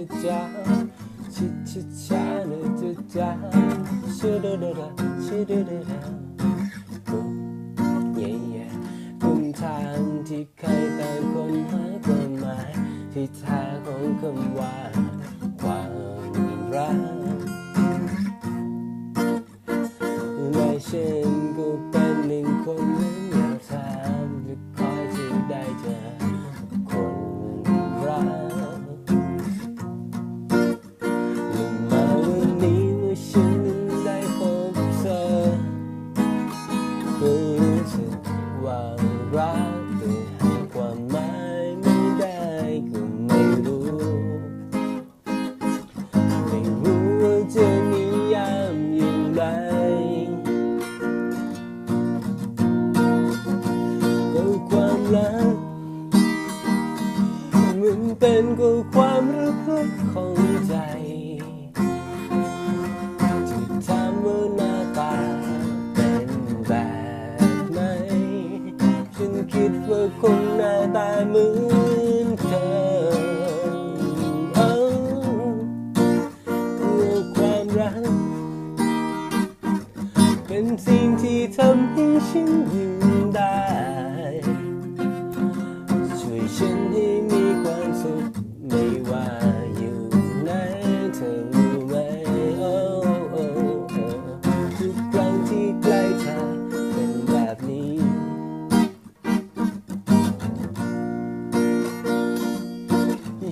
ชิจ้าชิชิชาเนจิจ้าชิดาดาดาชิดาดาดากุมเย่เย่กุมทางที่ใครต่างคนหาความหมายที่แท้ของคำว่าความรักและฉันก็เป็นหนึ่งคนนั้น รักแต่หาความหมายไม่ได้ก็ไม่รู้ ไม่รู้ว่าจะนิยามอย่างไร ก็ความรักมันเป็นก็ความรู้ลึกของ คิดว่าคงหน้าตาเหมือนเธอเอ้าว่าความรัก เป็นสิ่งที่ทำให้ฉันยื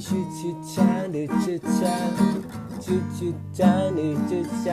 ชิชิชาเดชิชาชิชิชาเดชิช